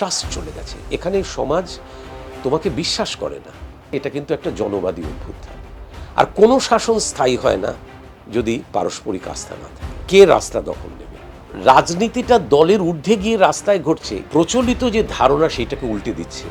Trust চলে গেছে। এখানে সমাজ তোমাকে বিশ্বাস করে না। এটা কিন্তু একটা জনবাদী অভ্যুত্থান। আর কোনো শাসন স্থায়ী হয় না যদি পারস্পরিক আস্থা না থাকে। কে রাস্তা দখল নেবে? রাজনীতিটা দলের ঊর্ধ্বে গিয়ে রাস্তায় ঘটছে। প্রচলিত যে ধারণা সেটাকে উল্টে দিচ্ছে।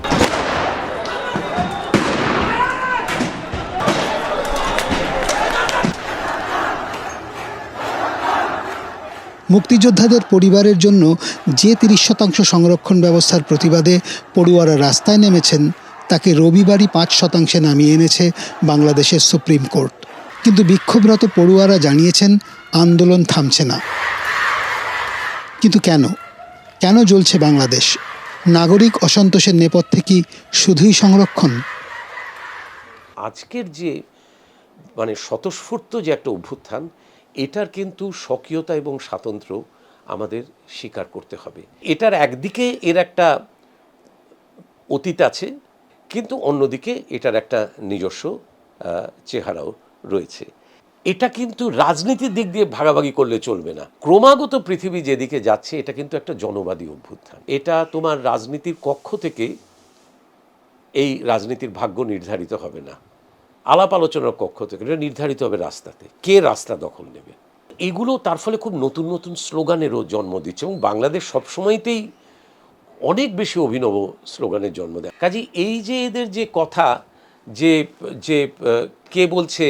মুক্তিযোদ্ধাদের পরিবারের জন্য যে তিরিশ শতাংশ সংরক্ষণ ব্যবস্থার প্রতিবাদে পড়ুয়ারা রাস্তায় নেমেছেন, তাকে রবিবারই পাঁচ শতাংশে নামিয়ে এনেছে বাংলাদেশের সুপ্রিম কোর্ট। কিন্তু বিক্ষোভরত পড়ুয়ারা জানিয়েছেন, আন্দোলন থামছে না। কিন্তু কেন? কেন জ্বলছে বাংলাদেশ? নাগরিক অসন্তোষের নেপথ্যে কি শুধুই সংরক্ষণ? আজকের যে মানে স্বতঃস্ফূর্ত যে একটা অভ্যুত্থান এটার কিন্তু স্বকীয়তা এবং স্বাতন্ত্র্য আমাদের স্বীকার করতে হবে। এটার একদিকে এর একটা অতীত আছে, কিন্তু অন্যদিকে এটার একটা নিজস্ব চেহারাও রয়েছে। এটা কিন্তু রাজনীতির দিক দিয়ে ভাগাভাগি করলে চলবে না। ক্রমাগত পৃথিবী যেদিকে যাচ্ছে, এটা কিন্তু একটা জনবাদী অভ্যুত্থান। এটা তোমার রাজনীতির কক্ষ থেকে এই রাজনীতির ভাগ্য নির্ধারিত হবে না। আলাপ আলোচনার কক্ষ থেকে, এটা নির্ধারিত হবে রাস্তাতে। কে রাস্তা দখল নেবে? এগুলো তার ফলে খুব নতুন নতুন স্লোগানেরও জন্ম দিচ্ছে এবং বাংলাদেশ সবসময়তেই অনেক বেশি অভিনব স্লোগানের জন্ম দেয়। কাজে এই যে এদের যে কথা, যে যে কে বলছে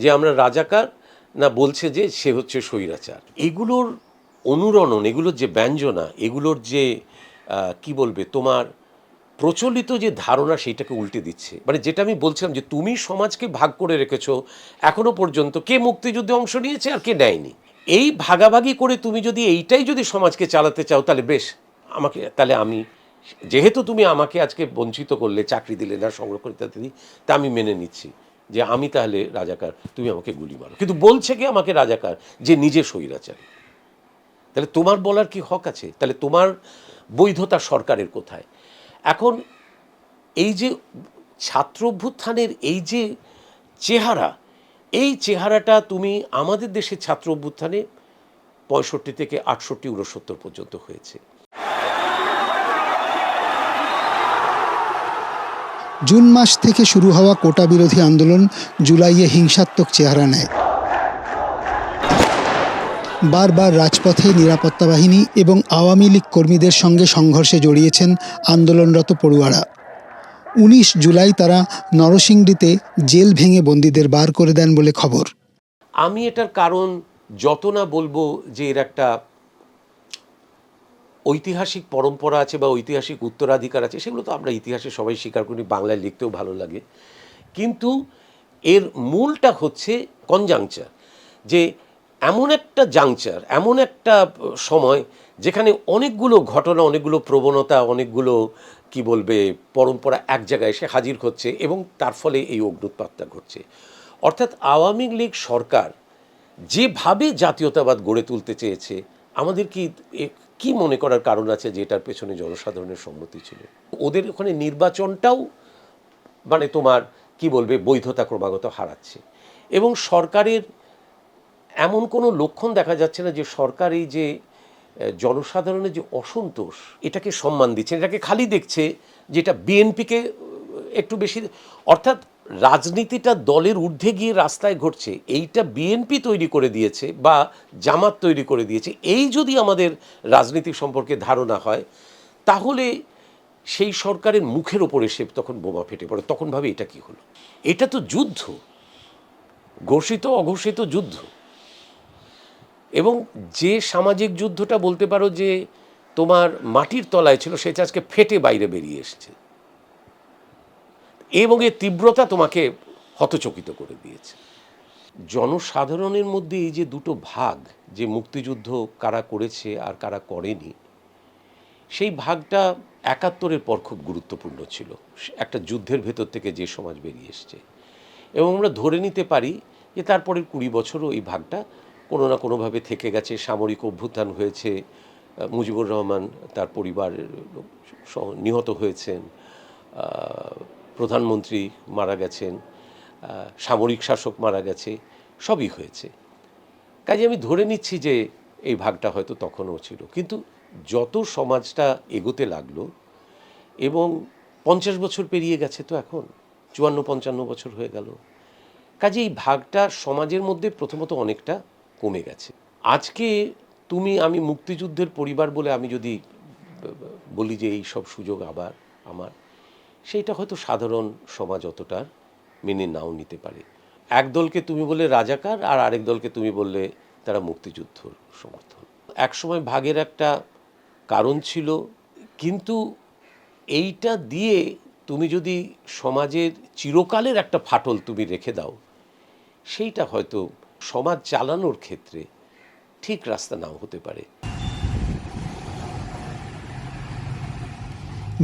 যে আমরা রাজাকার, না বলছে যে সে হচ্ছে স্বৈরাচার, এগুলোর অনুরণন, এগুলোর যে ব্যঞ্জনা, এগুলোর যে কি বলবে তোমার প্রচলিত যে ধারণা সেইটাকে উল্টে দিচ্ছে। মানে যেটা আমি বলছিলাম যে তুমি সমাজকে ভাগ করে রেখেছ, এখনও পর্যন্ত কে মুক্তিযুদ্ধে অংশ নিয়েছে আর কে নেয়নি? এই ভাগাভাগি করে তুমি যদি এইটাই যদি সমাজকে চালাতে চাও, তাহলে বেশ, আমাকে, তাহলে আমি, যেহেতু তুমি আমাকে আজকে বঞ্চিত করলে, চাকরি দিলে না সংরক্ষণ ইত্যাদি তা আমি মেনে নিচ্ছি যে আমি তাহলে রাজাকার, তুমি আমাকে গুলি মারো। কিন্তু বলছে কি আমাকে রাজাকার? যে নিজে স্বৈরাচারী। তাহলে তোমার বলার কি হক আছে? তাহলে তোমার বৈধতা সরকারের কোথায়? এখন এই যে ছাত্র অভ্যুত্থানের এই যে চেহারা, এই চেহারাটা তুমি আমাদের দেশের ছাত্র অভ্যুত্থানে পঁয়ষট্টি থেকে আটষট্টি উনসত্তর পর্যন্ত হয়েছে। জুন মাস থেকে শুরু হওয়া কোটা বিরোধী আন্দোলন জুলাইয়ে হিংসাত্মক চেহারা নেয়। বারবার রাজপথে নিরাপত্তা বাহিনী এবং আওয়ামী লীগ কর্মীদের সঙ্গে সংঘর্ষে জড়িয়েছেন আন্দোলনরত পড়ুয়ারা। উনিশ জুলাই তারা নরসিংদীতে জেল ভেঙে বন্দীদের বার করে দেন বলে খবর। আমি এটার কারণ যত না বলব যে এর একটা ঐতিহাসিক পরম্পরা আছে বা ঐতিহাসিক উত্তরাধিকার আছে, সেগুলো তো আমরা ইতিহাসে সবাই স্বীকার করি, বাংলায় লিখতেও ভালো লাগে। কিন্তু এর মূলটা হচ্ছে কনজাংচার, যে এমন একটা জাংচার এমন একটা সময় যেখানে অনেকগুলো ঘটনা, অনেকগুলো প্রবণতা, অনেকগুলো, কি বলবে, পরম্পরা এক জায়গায় এসে হাজির হচ্ছে এবং তার ফলে এই অগ্নুৎপাতটা ঘটছে। অর্থাৎ আওয়ামী লীগ সরকার যেভাবে জাতীয়তাবাদ গড়ে তুলতে চেয়েছে, আমাদের কি কি মনে করার কারণ আছে যে এটার পেছনে জনসাধারণের সম্মতি ছিল? ওদের ওখানে নির্বাচনটাও মানে তোমার, কি বলবে, বৈধতা ক্রমাগত হারাচ্ছে এবং সরকারের এমন কোনো লক্ষণ দেখা যাচ্ছে না যে সরকার এই যে জনসাধারণের যে অসন্তোষ, এটাকে সম্মান দিচ্ছে, এটাকে খালি দেখছে যেটা বিএনপিকে একটু বেশি অর্থাৎ রাজনীতিটা দলের ঊর্ধ্বে গিয়ে রাস্তায় ঘটছে, এইটা বিএনপি তৈরি করে দিয়েছে বা জামাত তৈরি করে দিয়েছে, এই যদি আমাদের রাজনীতি সম্পর্কে ধারণা হয়, তাহলে সেই সরকারের মুখের ওপরে সে তখন বোমা ফেটে পড়ে, তখন ভাবে এটা কি হলো? এটা তো যুদ্ধ ঘোষিত অঘোষিত যুদ্ধ। এবং যে সামাজিক যুদ্ধটা বলতে পারো যে তোমার মাটির তলায় ছিল সেটা আজকে ফেটে বাইরে বেরিয়ে এসছে। এবং এর তীব্রতা তোমাকে হতচকিত করে দিয়েছে। জনসাধারণের মধ্যে এই যে দুটো ভাগ, যে মুক্তিযুদ্ধ কারা করেছে আর কারা করেনি, সেই ভাগটা একাত্তরের পর খুব গুরুত্বপূর্ণ ছিল। একটা যুদ্ধের ভেতর থেকে যে সমাজ বেরিয়ে এসছে। এবং আমরা ধরে নিতে পারি যে তারপরের কুড়ি বছরও এই ভাগটা কোনো না কোনোভাবে থেকে গেছে, সামরিক অভ্যুত্থান হয়েছে মুজিবুর রহমান তার পরিবারের লোক নিহত হয়েছেন প্রধানমন্ত্রী মারা গেছেন সামরিক শাসক মারা গেছে, সবই হয়েছে। কাজে আমি ধরে নিচ্ছি যে এই ভাগটা হয়তো তখনও ছিল। কিন্তু যত সমাজটা এগোতে লাগল এবং পঞ্চাশ বছর পেরিয়ে গেছে তো এখন, চুয়ান্ন পঞ্চান্ন বছর হয়ে গেল। কাজে এই ভাগটা সমাজের মধ্যে প্রথমত অনেকটা কমে গেছে। আজকে তুমি, আমি মুক্তিযুদ্ধের পরিবার বলে আমি যদি বলি যে এই সব সুযোগ আবার আমার, সেইটা হয়তো সাধারণ সমাজ অতটা মেনে নাও নিতে পারে। এক দলকে তুমি বললে রাজাকার আর আরেক দলকে তুমি বললে তারা মুক্তিযুদ্ধ সমর্থন। এক সময় ভাগের একটা কারণ ছিল, কিন্তু এইটা দিয়ে তুমি যদি সমাজের চিরকালের একটা ফাটল তুমি রেখে দাও, সেইটা হয়তো সমাজ চালানোর ক্ষেত্রে ঠিক রাস্তা নাও হতে পারে।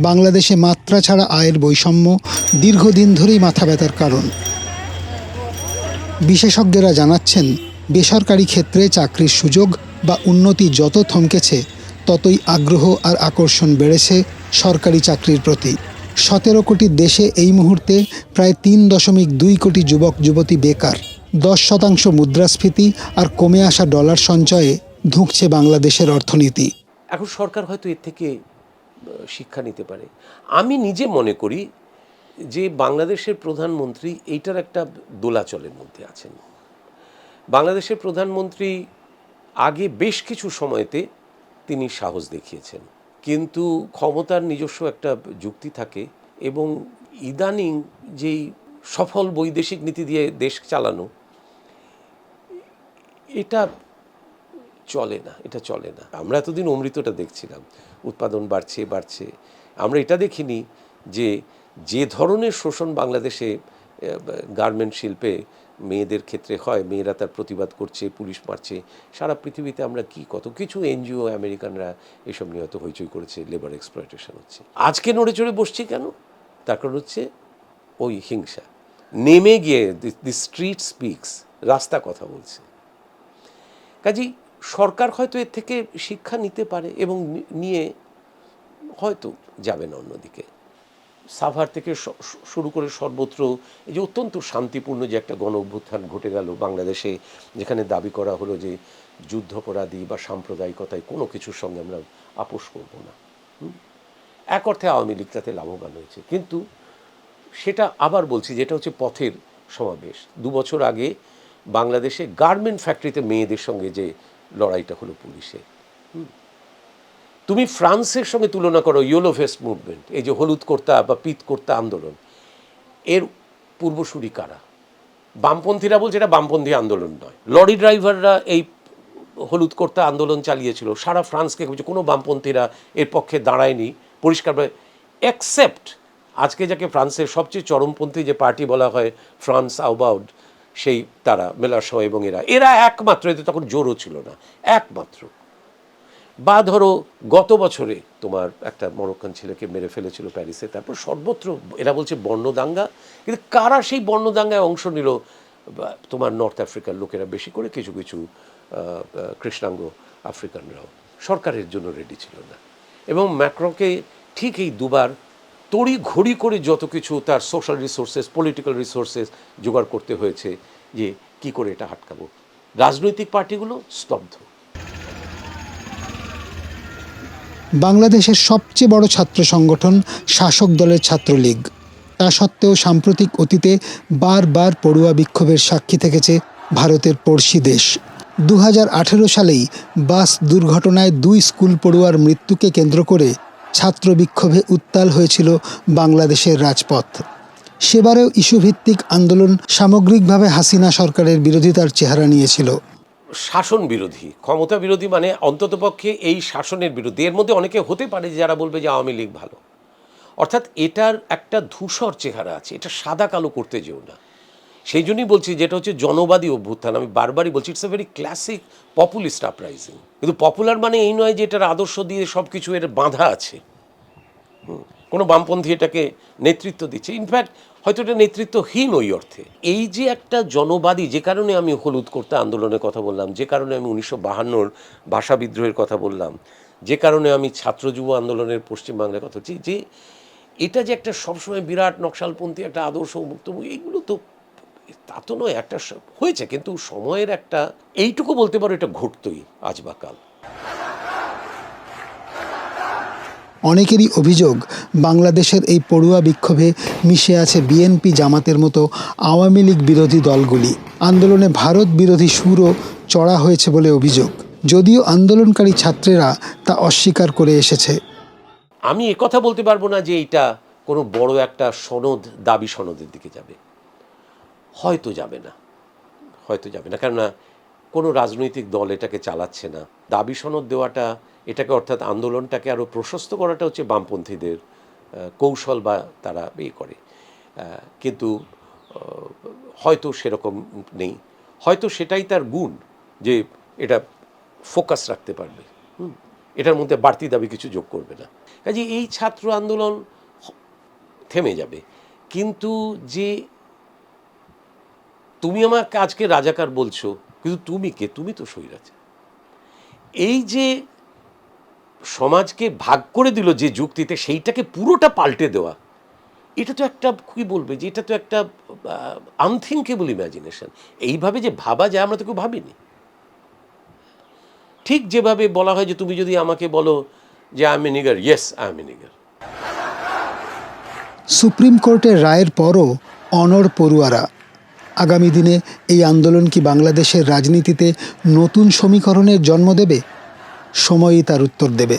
বাংলাদেশে মাত্রা ছাড়া আয়ের বৈষম্য দীর্ঘদিন ধরেই মাথা ব্যথার কারণ। বিশেষজ্ঞরা জানাচ্ছেন, বেসরকারি ক্ষেত্রে চাকরির সুযোগ বা উন্নতি যত থমকেছে, ততই আগ্রহ আর আকর্ষণ বেড়েছে সরকারি চাকরির প্রতি। সতেরো কোটি দেশে এই মুহূর্তে প্রায় তিন দশমিক দুই কোটি যুবক, যুবতী বেকার। দশ শতাংশ মুদ্রাস্ফীতি আর কমে আসা ডলার সঞ্চয়ে ধুঁকছে বাংলাদেশের অর্থনীতি। এখন সরকার হয়তো এর থেকে শিক্ষা নিতে পারে। আমি নিজে মনে করি যে বাংলাদেশের প্রধানমন্ত্রী এইটার একটা দোলাচলের মধ্যে আছেন। বাংলাদেশের প্রধানমন্ত্রী আগে বেশ কিছু সময়তে তিনি সাহস দেখিয়েছেন। কিন্তু ক্ষমতার নিজস্ব একটা যুক্তি থাকে এবং ইদানিং যেই সফল বৈদেশিক নীতি দিয়ে দেশ চালানো এটা চলে না, এটা চলে না। আমরা এতদিন অমৃতটা দেখছিলাম, উৎপাদন বাড়ছে বাড়ছে। আমরা এটা দেখিনি যে যে ধরনের শোষণ বাংলাদেশে গার্মেন্ট শিল্পে মেয়েদের ক্ষেত্রে হয়, মেয়েরা তার প্রতিবাদ করছে, পুলিশ মারছে, সারা পৃথিবীতে আমরা কি কত কিছু এনজিও আমেরিকানরা এসব নিয়ে হয়তো হইচই করেছে লেবার এক্সপ্লয়টেশন হচ্ছে। আজকে নড়ে চড়ে বসছি কেন? তার কারণ হচ্ছে ওই হিংসা। নেমে গিয়ে দি স্ট্রিট স্পিক্স রাস্তা কথা বলছে। কাজেই সরকার হয়তো এর থেকে শিক্ষা নিতে পারে এবং নিয়ে হয়তো যাবে না অন্যদিকে। সাভার থেকে শুরু করে সর্বত্র এই যে অত্যন্ত শান্তিপূর্ণ যে একটা গণ অভ্যুত্থান ঘটে গেল বাংলাদেশে, যেখানে দাবি করা হলো যে যুদ্ধপরাধী বা সাম্প্রদায়িকতায় কোনো কিছুর সঙ্গে আমরা আপোষ করব না। এক অর্থে আওয়ামী লীগ তাতে লাভবান হয়েছে। কিন্তু সেটা আবার বলছি, যেটা হচ্ছে পথের সমাবেশ। দু বছর আগে বাংলাদেশে গার্মেন্ট ফ্যাক্টরিতে মেয়েদের সঙ্গে যে লড়াইটা হলো পুলিশে তুমি ফ্রান্সের সঙ্গে তুলনা করো ইয়েলো ভেস্ট মুভমেন্ট, এই যে হলুদ কর্তা বা পিত কর্তা আন্দোলন, এর পূর্বসূরি কারা? বামপন্থীরা বলছে এটা বামপন্থী আন্দোলন নয়। লরি ড্রাইভাররা এই হলুদ কর্তা আন্দোলন চালিয়েছিল, সারা ফ্রান্সকে বলছে কোনো বামপন্থীরা এর পক্ষে দাঁড়ায়নি পরিষ্কারভাবে অ্যাকসেপ্ট আজকে যাকে ফ্রান্সের সবচেয়ে চরমপন্থী যে পার্টি বলা হয় ফ্রান্স আউবাউড সেই তারা মেলাসহ এবং এরা। এরা একমাত্র এতে তখন জোরও ছিল না, একমাত্র। বা ধরো, গত বছরে তোমার একটা মরক্কান ছেলেকে মেরে ফেলেছিল প্যারিসে, তারপর সর্বত্র এরা বলছে বর্ণদাঙ্গা, কিন্তু কারা সেই বর্ণদাঙ্গায় অংশ নিল তোমার নর্থ আফ্রিকার লোকেরা বেশি করে কিছু কিছু কৃষ্ণাঙ্গ আফ্রিকানরাও। সরকারের জন্য রেডি ছিল না। এবং ম্যাক্রোকে ঠিক এই দুবার তড়ি ঘড়ি করে যত কিছু তার সোশ্যাল রিসোর্সেস পলিটিক্যাল রিসোর্সেস জোগাড় করতে হয়েছে যে কি করে এটা আটকাবো। রাজনৈতিক পার্টিগুলো স্তব্ধ। বাংলাদেশের সবচেয়ে বড় ছাত্র সংগঠন শাসক দলের ছাত্রলীগ। তা সত্ত্বেও সাম্প্রতিক অতীতে বারবার পড়ুয়া বিক্ষোভের সাক্ষী থেকেছে ভারতের পড়শি দেশ। দু হাজার আঠেরো সালেই বাস দুর্ঘটনায় দুই স্কুল পড়ুয়ার মৃত্যুকে কেন্দ্র করে ছাত্র বিক্ষোভে উত্তাল হয়েছিল বাংলাদেশের রাজপথ। সেবারেও ইস্যুভিত্তিক আন্দোলন সামগ্রিকভাবে হাসিনা সরকারের বিরোধিতার চেহারা নিয়েছিল। শাসন বিরোধী, ক্ষমতা বিরোধী মানে অন্ততপক্ষে এই শাসনের বিরুদ্ধে। এর মধ্যে অনেকে হতে পারে যারা বলবে যে আওয়ামী লীগ ভালো। অর্থাৎ এটার একটা ধূসর চেহারা আছে, এটা সাদা কালো করতে যেও না। সেই জন্যই বলছি যেটা হচ্ছে জনবাদী অভ্যুত্থান। আমি বারবারই বলছি it's a very classic populist uprising কিন্তু পপুলার মানে এই নয় যে এটার আদর্শ দিয়ে সব কিছু এর বাঁধা আছে। কোনো বামপন্থী এটাকে নেতৃত্ব দিচ্ছে। ইনফ্যাক্ট হয়তো এটা নেতৃত্বহীন ওই অর্থে। এই যে একটা জনবাদী, যে কারণে আমি হলুদ করতে আন্দোলনের কথা বললাম, যে কারণে আমি উনিশশো বাহান্নর ভাষা বিদ্রোহের কথা বললাম, যে কারণে আমি ছাত্র যুব আন্দোলনের পশ্চিমবাংলার কথা বলছি, যে এটা যে একটা সবসময় বিরাট নকশালপন্থী, একটা আদর্শ মুক্ত এইগুলো তো তা তো নয় একটা হয়েছে কিন্তু সময়ের একটা এইটুকু বলতে পারো এটা ঘটতই আজ বা কাল। অনেকেরই অভিযোগ বাংলাদেশের এই পড়ুয়া বিক্ষোভে মিশে আছে বিএনপি জামাতের মতো আওয়ামী লীগ বিরোধী দলগুলি। আন্দোলনে ভারত বিরোধী সুরও চড়া হয়েছে বলে অভিযোগ। যদিও আন্দোলনকারী ছাত্রেরা তা অস্বীকার করে এসেছে। আমি কথা বলতে পারব না যে এটা কোনো বড় একটা সনদ দাবি সনদের দিকে যাবে। হয়তো যাবে না। হয়তো যাবে না। কেননা কোনো রাজনৈতিক দল এটাকে চালাচ্ছে না। দাবি সনদ দেওয়াটা, এটাকে অর্থাৎ আন্দোলনটাকে আরও প্রশস্ত করাটা হচ্ছে বামপন্থীদের কৌশল বা তারা ইয়ে করে। কিন্তু হয়তো সেরকম নেই। হয়তো সেটাই তার গুণ যে এটা ফোকাস রাখতে পারবে। এটার মধ্যে বাড়তি দাবি কিছু যোগ করবে না। কাজে এই ছাত্র আন্দোলন থেমে যাবে। কিন্তু যে তুমি আমাকে আজকে রাজাকার বলছো, কিন্তু তুমি কে? তুমি তো সৈরাচার এই যে সমাজকে ভাগ করে দিল যে যুক্তিতে, সেইটাকে পুরোটা পাল্টে দেওয়া, এটা তো একটা, কি বলবে যে এটা তো একটা আনথিঙ্কেবল ইমাজিনেশন এইভাবে যে ভাবা যায় আমরা তো কেউ ভাবিনি। ঠিক যেভাবে বলা হয় যে তুমি যদি আমাকে বলো যে I nigger yes I am nigger supreme court রায়ের পরও অনড় পড়ুয়ারা আগামী দিনে এই আন্দোলন কি বাংলাদেশের রাজনীতিতে নতুন সমীকরণের জন্ম দেবে? সময়ই তার উত্তর দেবে।